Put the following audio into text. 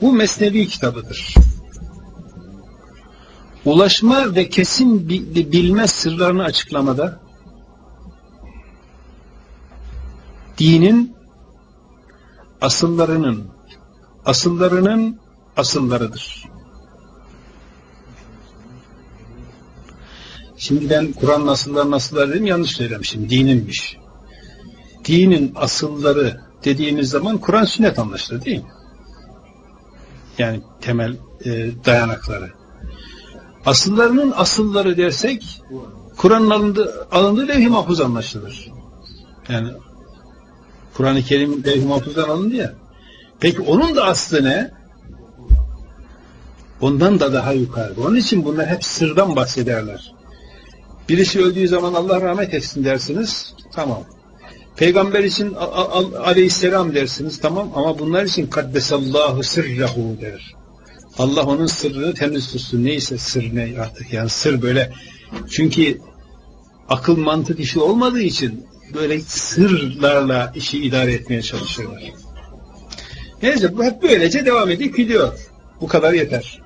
bu Mesnevi kitabıdır. Ulaşma ve kesin bilme sırlarını açıklamada dinin asıllarının asıllarının asıllarıdır. Şimdi ben Kur'an'ın asılları asılları dedim yanlış söylemişim. Dininmiş. Dinin asılları dediğimiz zaman Kur'an sünnet anlaşılır değil mi? Yani temel e, dayanakları. Asıllarının asılları dersek Kur'an'ın alındığı, alındığı levh-i mahfuz anlaşılır. Yani Kur'an-ı Kerim levh-i mahfuzdan alındı ya. Peki onun da aslı ne? Ondan da daha yukarıda. Onun için bunlar hep sırdan bahsederler. Birisi öldüğü zaman Allah rahmet etsin dersiniz. Tamam. Peygamber için aleyhisselam dersiniz. Tamam ama bunlar için kaddesallahu sırrahu der. Allah onun sırrını temiz tutsun. Neyse sır ne artık yani sır böyle. Çünkü akıl mantık işi olmadığı için böyle sırlarla işi idare etmeye çalışıyorlar. Neyse bu hep böylece devam edip gidiyor. Bu kadar yeter.